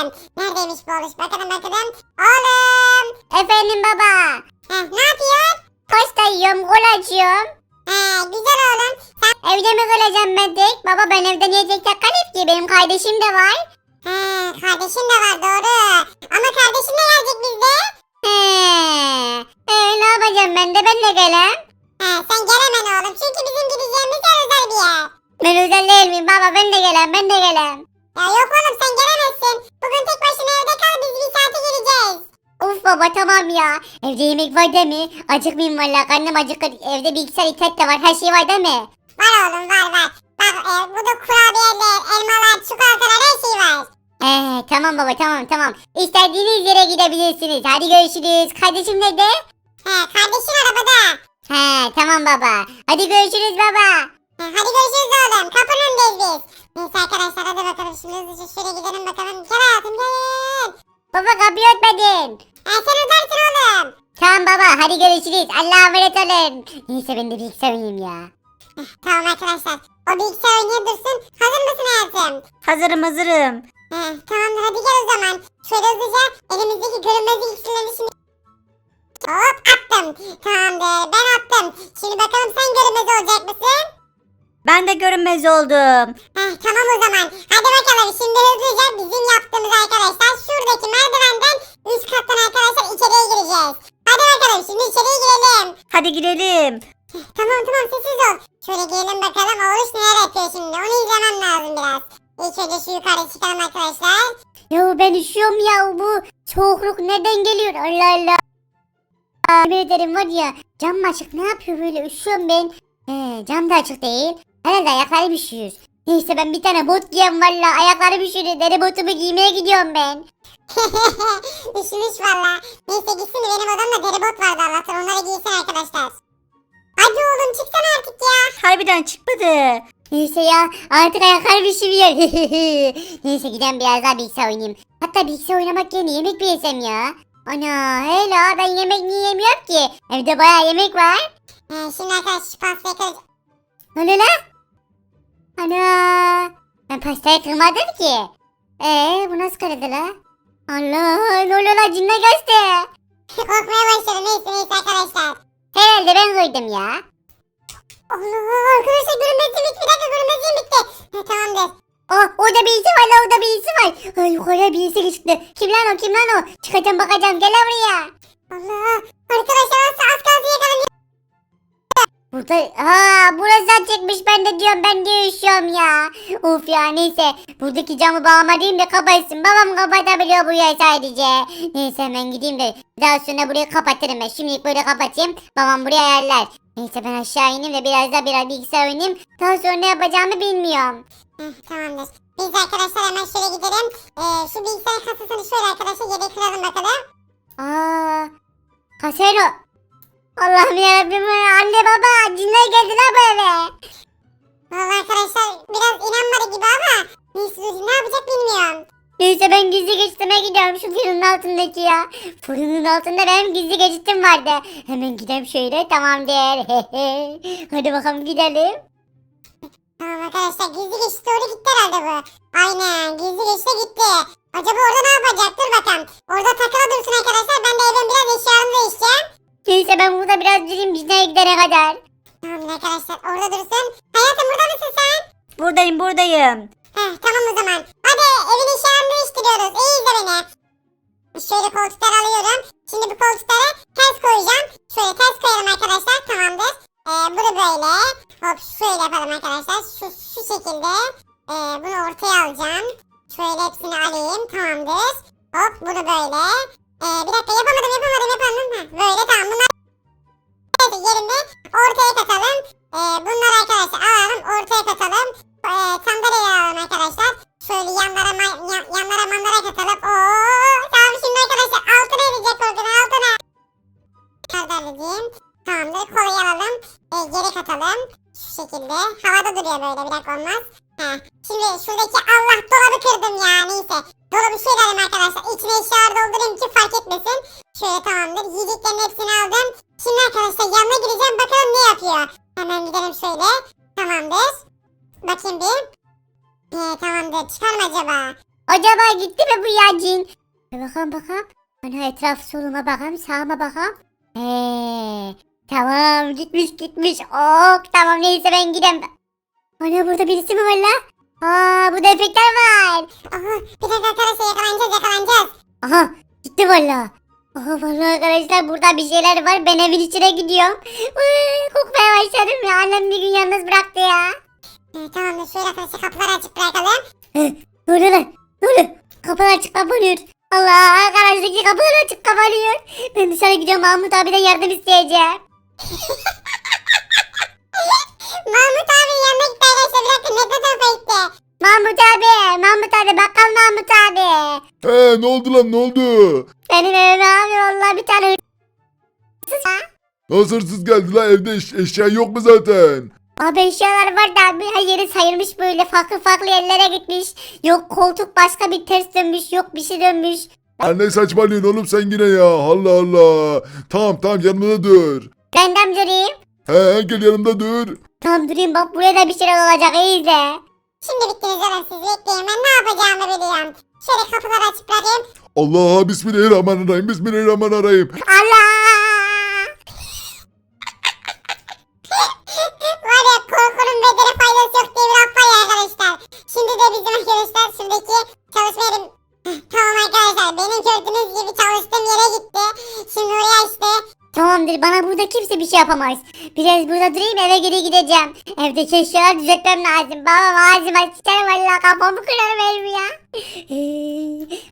edelim. Neredeymiş bu Oğluş? Bakalım bakalım. Oğlum. Efendim baba. Heh, ne yapıyorsun? Pasta yiyorum, kola açıyorum. He, güzel oğlum. Sen Evde mi kalacağım ben tek? Baba ben evde niye tek tek kalayım ki? Benim kardeşim de var. He, kardeşin de var doğru. Ama kardeşin de gelecek bizde. He. Ee, ne yapacağım ben de ben de gelem. He, sen gelemem oğlum. Çünkü bizim gideceğimiz yer özel bir yer. Ben özel değil miyim baba ben de gelem ben de gelem. Ya yok oğlum sen gelemezsin. Bugün tek başına evde kal biz bir saate geleceğiz. Uf baba tamam ya. Evde yemek var değil mi? Acıkmayayım valla karnım acıktı. Evde bilgisayar internet de var her şey var değil mi? Var oğlum var var. Bak e, burada kurabiyeler, elmalar, çikolatalar her şey var. Ee, tamam baba tamam tamam. İstediğiniz yere gidebilirsiniz. Hadi görüşürüz. Kardeşim nerede? He, kardeşin arabada. He tamam baba. Hadi görüşürüz baba. He, hadi görüşürüz oğlum. Kapının önündeyiz biz. Neyse arkadaşlar hadi bakalım şimdi hızlıca şöyle gidelim bakalım. Gel hayatım gel. Baba kapıyı örtmedin. He, sen ödersin oğlum. Tamam baba hadi görüşürüz. Allah'a emanet olun. Neyse ben de bilgisayar oynayayım ya. Tamam arkadaşlar. O bilgisayar oynaya dursun. Hazır mısın hayatım? Hazırım hazırım. He, tamamdır hadi gel o zaman. Şöyle hızlıca elimizdeki görünmezlik iksirlerini şimdi... Hop attım. Tamamdır ben attım. Şimdi bakalım sen görünmez olacak mısın? Ben de görünmez oldum. Heh, tamam o zaman. Hadi bakalım şimdi hızlıca bizim yaptığımız arkadaşlar şuradaki merdivenden üst kattan arkadaşlar içeriye gireceğiz. Hadi bakalım şimdi içeriye girelim. Hadi girelim. Tamam tamam sessiz ol. Şöyle girelim bakalım oğluş neler yapıyor şimdi. Onu izlemem lazım biraz. İlk önce şu yukarı çıkalım arkadaşlar. Ya ben üşüyorum ya bu soğukluk neden geliyor Allah Allah. Yemin ederim var ya cam açık ne yapıyor böyle üşüyorum ben. He, cam da açık değil. Herhalde ayaklarım üşüyor. Neyse ben bir tane bot giyeyim valla ayaklarım üşüyor. Deri botumu giymeye gidiyorum ben. Üşümüş valla. Neyse gitsin de benim odamda deri bot vardı Allah'tan onları giysin arkadaşlar. Hadi oğlum çıksana artık ya. Harbiden çıkmadı. Neyse ya artık ayaklarım üşümüyor. Neyse giden biraz daha bilgisayar oynayayım. Hatta bilgisayar oynamak yerine yemek mi yesem ya? Ana hele ben yemek niye yemiyorum ki? Evde bayağı yemek var. Ee, şimdi arkadaşlar şu pastayı kıracağım. Ne lan? Ana ben pastayı kırmadım ki. Ee bu nasıl kırıldı la? Allah ne oluyor lan cinne geçti. Korkmaya başladım neyse neyse arkadaşlar. Herhalde ben kırdım ya. Allah arkadaşlar görünmezliğim bitti. Bir dakika görünmezliğim bitti. Ha, tamamdır. Oh orada birisi var la orada birisi var. Ay yukarıya birisi çıktı. Kim lan o kim lan o? Çıkacağım bakacağım gel lan buraya. Allah arkadaşlar az, az yakalanıyor. Burada ha burası açıkmış ben de diyorum ben diye üşüyorum ya. Of ya neyse buradaki camı bağlamayayım da kapatsın. Babam kapatabiliyor burayı sadece. Neyse hemen gideyim de daha sonra burayı kapatırım ben. Şimdilik böyle kapatayım. Babam buraya ayarlar. Neyse ben aşağı ineyim ve biraz daha biraz bilgisayar oynayayım. Daha sonra ne yapacağımı bilmiyorum. Heh, tamamdır. Biz de arkadaşlar hemen şöyle gidelim. Ee, şu bilgisayar kasasını şöyle arkadaşlar yere kıralım bakalım. Aa, kasero. Allah'ım yarabbim anne baba cinler geldi lan bu eve. Vallahi arkadaşlar biraz inanmadı gibi ama neyse ne yapacak bilmiyorum. Neyse ben gizli geçitime gidiyorum şu fırının altındaki ya. Fırının altında benim gizli geçitim vardı. Hemen gidelim şöyle tamamdır. Hadi bakalım gidelim. Tamam arkadaşlar gizli geçit doğru gitti herhalde bu. Aynen gizli geçite gitti. Acaba orada ne yapacak? Dur bakalım. Orada takıla dursun arkadaşlar. Ben de evden biraz eşyalarımı değişeceğim. Neyse ben burada biraz durayım bizden gidene kadar. Tamam arkadaşlar orada dursun. Hayatım burada mısın sen? Buradayım buradayım. Heh, tamam o zaman. Hadi evin eşyalarını değiştiriyoruz. İyi izle beni. Şöyle koltukları alıyorum. Şimdi bu koltukları ters koyacağım. Şöyle ters koyalım arkadaşlar. Tamamdır. Ee, bunu böyle. Hop şöyle yapalım arkadaşlar. Şu, şu şekilde. Ee, bunu ortaya alacağım. Şöyle hepsini alayım. Tamamdır. Hop bunu böyle. Ee, bir dakika yapamadım yapamadım yapamadım. Heh, böyle tamam bunlar yerinde ortaya katalım. Ee, bunları arkadaşlar alalım ortaya katalım. Ee, sandalyeyi alalım arkadaşlar. Şöyle yanlara yan- yanlara manlara katalım. Oo, tamam şimdi arkadaşlar altına edecek korkun altına. Diyeyim? Tamamdır kolayı alalım. Ee, geri katalım. şekilde. Havada duruyor böyle bir dakika olmaz. He. Şimdi şuradaki Allah dolabı kırdım ya neyse. Dolabı şöyle alayım arkadaşlar. İçine eşyalar doldurayım ki fark etmesin. Şöyle tamamdır. Yiyeceklerin hepsini aldım. Şimdi arkadaşlar yanına gireceğim bakalım ne yapıyor. Hemen gidelim şöyle. Tamamdır. Bakayım bir. He, tamamdır. Çıkar mı acaba? Acaba gitti mi bu ya cin? Bir bakalım bakalım. Ana etraf soluma bakalım sağıma bakalım. Eee tamam gitmiş gitmiş. Ok tamam neyse ben gideyim. Ana burada birisi mi var la? Aa burada efektler var. Aha bir dakika arkadaşlar yakalanacağız yakalanacağız. Aha gitti valla. Aha valla arkadaşlar burada bir şeyler var. Ben evin içine gidiyorum. Iıı, kokmaya başladım ya. Annem bir gün yalnız bıraktı ya. He, tamamdır şöyle arkadaşlar kapıları açık bırakalım. Ne oluyor lan? Ne oluyor? Kapılar açık kapanıyor. Allah garajdaki kapılar açık kapanıyor. Ben dışarı gidiyorum Mahmut abiden yardım isteyeceğim. Mahmut abi yanına gitti arkadaşlar bir dakika ne tarafa gitti? Mahmut abi, Mahmut abi, bakkal Mahmut abi. He ne oldu lan ne oldu? Benim evime abi valla bir tane Nasıl hırsız geldi lan evde eş- eşya yok mu zaten? Abi eşyalar var da abi her yeri sayılmış böyle farklı farklı yerlere gitmiş. Yok koltuk başka bir ters dönmüş, yok bir şey dönmüş. Anne saçmalıyorsun oğlum sen yine ya Allah Allah. Tamam tamam yanımda dur. Ben de durayım? He gel yanımda dur. Tamam durayım bak buraya da bir şeyler olacak iyi izle. Şimdi bittiniz oğlum siz bekleyin ben ne yapacağımı biliyorum. Şöyle kapıları açık bırakayım. Allah bismillahirrahmanirrahim bismillahirrahmanirrahim. Allah! Var ya korkunun bedeli faydası yok diye bir laf var ya arkadaşlar. Şimdi de bizim arkadaşlar şuradaki çalışma yerim. Tamam arkadaşlar Tamamdır bana burada kimse bir şey yapamaz. Biraz burada durayım eve geri gideceğim. Evdeki eşyaları düzeltmem lazım. Babam ağzıma sıçar valla kafamı kırarım elimi ya.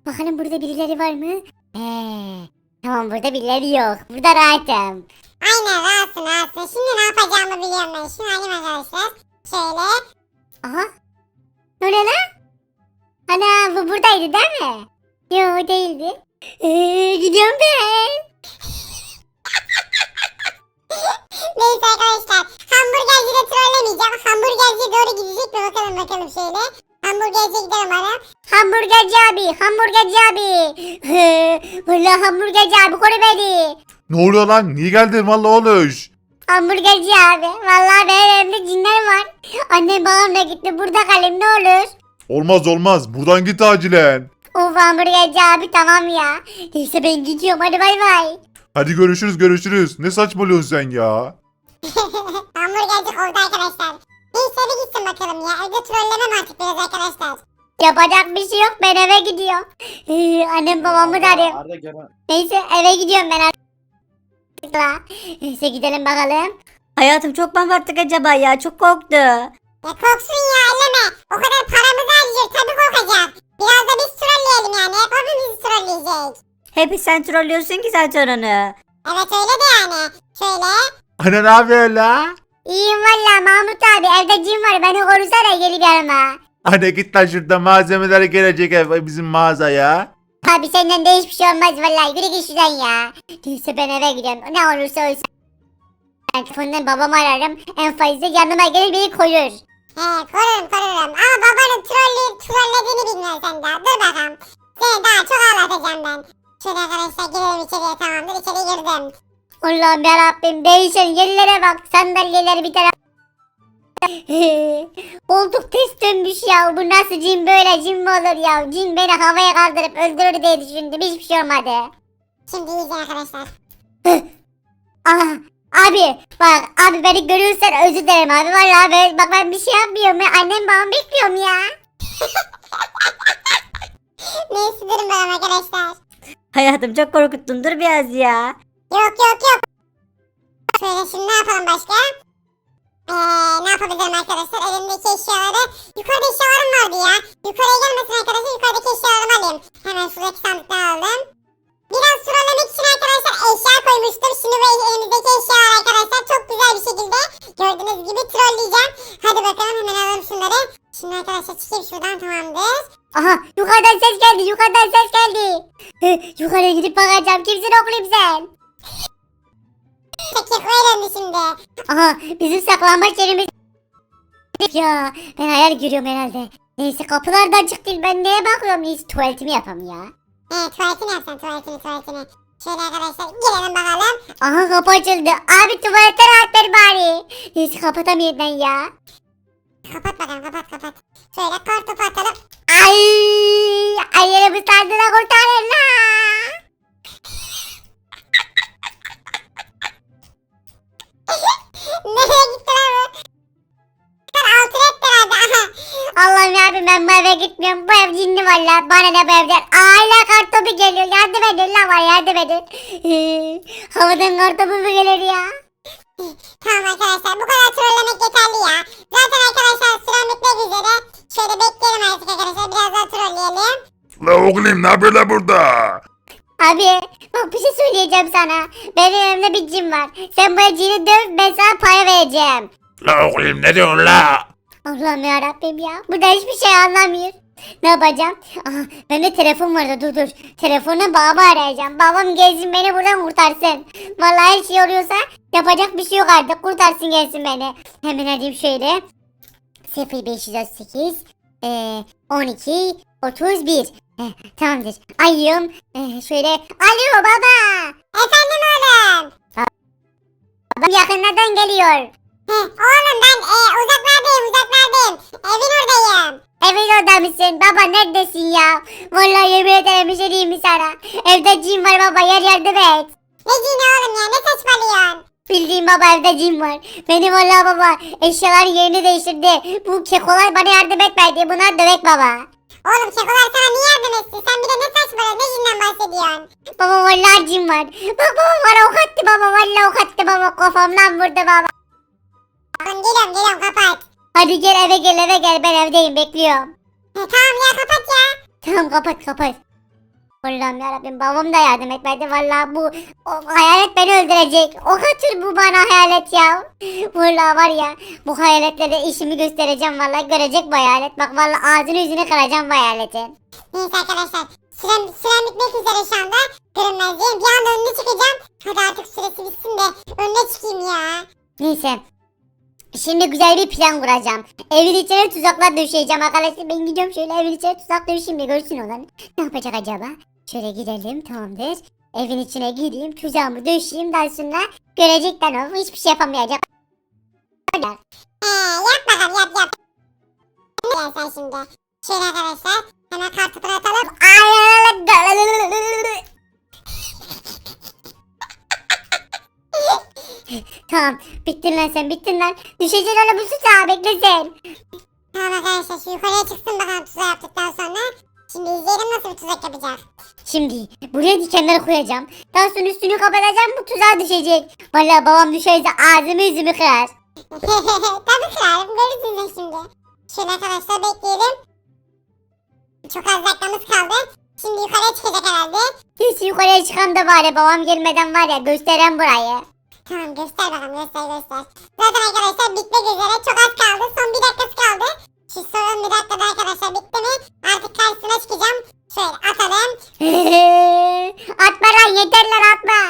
Bakalım burada birileri var mı? Ee, tamam burada birileri yok. Burada rahatım. aynen rahatsın rahatsın. Şimdi ne yapacağımı biliyorum ben. Şunu alayım arkadaşlar. Şöyle. Aha. Ne oluyor lan? Ana bu buradaydı değil mi? Yo değildi. Ee, gidiyorum ben. Neyse arkadaşlar. Hamburgerci de trollemeyeceğim. Hamburgerciye doğru gidecek mi bakalım bakalım şöyle. Hamburgerciye gidelim ara. Hamburgerci abi, hamburgerci abi. Valla hamburgerci abi koru beni. Ne oluyor lan? Niye geldin valla oluş? Hamburgerci abi. Vallahi benim evimde cinler var. Annem babam da gitti. Burada kalayım ne olur. Olmaz olmaz. Buradan git acilen. Of hamburgerci abi tamam ya. Neyse ben gidiyorum hadi bay bay. Hadi görüşürüz görüşürüz. Ne saçmalıyorsun sen ya? Hamburgerci kovdu arkadaşlar. Neyse eve gitsin bakalım ya. Evde trollemem artık biraz arkadaşlar. Yapacak bir şey yok ben eve gidiyorum. Ee, annem babamı da arayayım. Arda. Neyse eve gidiyorum ben artık. Neyse gidelim bakalım. Hayatım çok mu abarttık acaba ya? Çok korktu. Ya korksun ya elleme. O kadar paramızı harcıyor tabii korkacak. Biraz da biz trolleyelim yani. Hep o bizi trolleyecek. Hep sen trollüyorsun ki zaten onu. Evet öyle de yani. Şöyle. Anne ne yapıyor la? İyiyim valla Mahmut abi evde cin var beni korusana gelip yanıma. Anne git lan şurada malzemeler gelecek ev bizim mağazaya. Abi senden de hiçbir şey olmaz vallahi yürü git şuradan ya. Neyse ben eve gidiyorum ne olursa olsun. Ben telefondan babamı ararım en fazla yanıma gelir beni koyur. He korurum korurum. Ama babanın trollü, trollediğini bilmiyorsun sen daha. Dur bakalım. Seni daha çok ağlatacağım ben. Şöyle arkadaşlar girelim içeriye tamamdır. İçeri girdim. Allah'ım yarabbim değişen yerlere bak sandalyeler bir taraf. Koltuk test dönmüş ya bu nasıl cin böyle cin mi olur ya cin beni havaya kaldırıp öldürür diye düşündüm hiçbir şey olmadı. Şimdi iyice arkadaşlar. Aha abi bak abi beni görürsen özür dilerim abi vallahi ben, bak ben bir şey yapmıyorum ben annem babam bekliyorum ya. Neyse durun bakalım arkadaşlar. Hayatım çok korkuttun. Dur biraz ya. Yok yok yok. Şöyle şimdi ne yapalım başka? Eee ne yapabilirim arkadaşlar? Elimdeki eşyaları. Yukarıda eşyalarım vardı ya. Yukarıya gelmesin arkadaşlar. Yukarıdaki eşyalarımı alayım. Hemen şuradaki sandıktan aldım. Biraz sürelemek için arkadaşlar eşya koymuştum. Şimdi bu elimizdeki eşyalar arkadaşlar çok güzel bir şekilde gördüğünüz gibi trolleyeceğim. Hadi bakalım hemen alalım şunları. Şimdi arkadaşlar çıkayım şuradan tamamdır. Aha yukarıdan ses geldi yukarıdan ses geldi. Yukarıya gidip bakacağım kimsin oğlum sen? Çekik öğrendi şimdi. Aha bizim saklanmaç yerimiz. Ya ben hayal görüyorum herhalde. Neyse kapılar da açık değil. Ben neye bakıyorum? Neyse tuvaletimi yapayım ya. Evet tuvaletini yapsan tuvaletini tuvaletini. Şöyle arkadaşlar girelim bakalım. Aha kapı açıldı. Abi tuvalete rahat ver bari. Neyse kapatamıyorum ben ya. Kapat bakalım kapat kapat. Şöyle kar topu atalım. Ay, ay yere sardığına kurtarın la. Nereye gitti lan bu? Bunlar altın etti herhalde. Aha. Allah'ım yarabbim ben bu eve gitmiyorum. Bu ev cinli valla. Bana ne bu evden. Aile kartopu geliyor. Yardım edin la var yardım edin. Havadan kartopu mu gelir ya? Tamam arkadaşlar bu kadar trollemek yeterli ya. Zaten arkadaşlar süren bitmek üzere. Şöyle bekleyelim artık arkadaşlar biraz daha trolleyelim. La oğlum ne yapıyorlar burada? Abi bak bir şey söyleyeceğim sana. Benim evimde bir cin var. Sen bu cini döv ben sana para vereceğim. La oğlum ne diyorsun la? Allah'ım yarabbim ya. Burada hiçbir şey anlamıyor. Ne yapacağım? Aha, bende telefon vardı dur dur. Telefonla babamı arayacağım. Babam gelsin beni buradan kurtarsın. Vallahi her şey oluyorsa yapacak bir şey yok artık. Kurtarsın gelsin beni. Hemen arayayım şöyle. 0538 eee 12 31 Heh, Tamamdır. Ayım. Ee, şöyle. Alo baba. Efendim oğlum. Babam yakınlardan geliyor. Heh, oğlum ben e, uzaklardayım uzaklardayım. Evin oradayım. Evin orada mısın? Baba neredesin ya? Vallahi yemin ederim bir şey diyeyim mi sana? Evde cin var baba yer yardım et. Ne cini oğlum ya ne saçmalıyorsun? Bildiğim baba evde cin var. Benim vallahi baba eşyaların yerini değiştirdi. Bu kekolar bana yardım etmedi. Bunlar dövek baba. Oğlum kekolar sana niye yardım etsin? Sen bir de ne saçmalıyorsun? Ne cinden bahsediyorsun? Baba vallahi cin var. Baba bana ok attı baba. Vallahi ok attı baba. Kafamdan vurdu baba. Oğlum geliyorum geliyorum kapat. Hadi gel eve gel eve gel. Ben evdeyim bekliyorum. He, tamam ya kapat ya. Tamam kapat kapat. Allah'ım yarabbim babam da yardım etmedi vallahi bu o, hayalet beni öldürecek. O kaçır bu bana hayalet ya. Vallahi var ya bu hayaletlere işimi göstereceğim vallahi görecek bu hayalet. Bak vallahi ağzını yüzünü kıracağım bu hayaletin. Neyse arkadaşlar. Süren, süren bitmek üzere şu anda. Görünmezliğin bir anda önüne çıkacağım. Hadi artık süresi bitsin de önüne çıkayım ya. Neyse. Şimdi güzel bir plan kuracağım. Evin içine tuzaklar döşeyeceğim arkadaşlar. Ben gidiyorum şöyle evin içine tuzak döşeyim de görsün olan. Ne yapacak acaba? Şöyle gidelim tamamdır. Evin içine gireyim tuzağımı döşeyeyim daha sonra görecekler hiçbir şey yapamayacak. He yap bakalım yap yap. Gel sen şimdi. Şöyle arkadaşlar. Hemen kartı atalım. tamam bittin lan sen bittin lan. Düşeceksin öyle bu tuzağa bekle sen. Tamam arkadaşlar şu yukarıya çıksın bakalım tuzağı yaptıktan sonra. Şimdi izleyelim nasıl bir tuzak yapacak. Şimdi buraya dikenleri koyacağım. Daha sonra üstünü kapatacağım bu tuzağa düşecek. Vallahi babam düşerse ağzımı yüzümü kırar. Tabii kırarım görürsün sen şimdi. Şöyle arkadaşlar bekleyelim. Çok az dakikamız kaldı. Şimdi yukarıya çıkacak herhalde. Hiç yukarıya çıkan da bari babam gelmeden var ya gösteren burayı. Tamam göster bakalım göster göster. Zaten arkadaşlar bitmek üzere çok az kaldı. Son bir dakikası kaldı. Şu son bir dakikada arkadaşlar bitti mi? Artık karşısına çıkacağım. Şöyle atalım. atma lan yeter lan atma.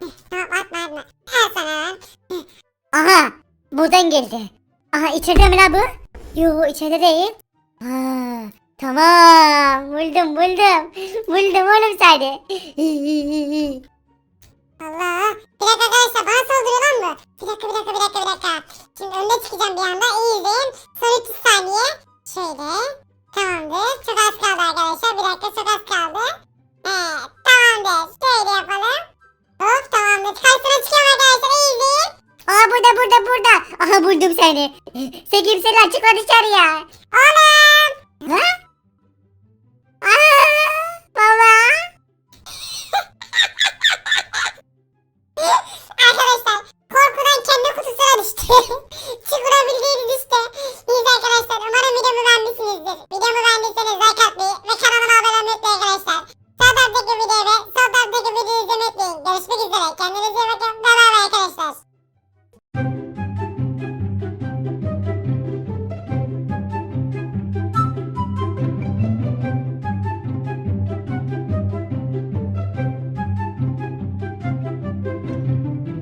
Tamam atma atma. Her sana lan. Aha buradan geldi. Aha içeride mi lan bu? Yo içeride değil. Ha, tamam buldum buldum. Oğlum seni. Allah. Bir dakika arkadaşlar bana saldırıyor lan bu. Bir dakika bir dakika bir dakika bir dakika. Şimdi önüne çıkacağım bir anda. İyi izleyin. Son 300 saniye. Şöyle. Tamamdır. Çok az kaldı arkadaşlar. Bir dakika çok az kaldı. He, tamamdır. Şöyle yapalım. Hop tamamdır. Karşısına çıkıyorum arkadaşlar. İyi izleyin. Aha burada burada burada. Aha buldum seni. Sen kimsin lan çık lan dışarıya. Oğlum. Ha? Justin.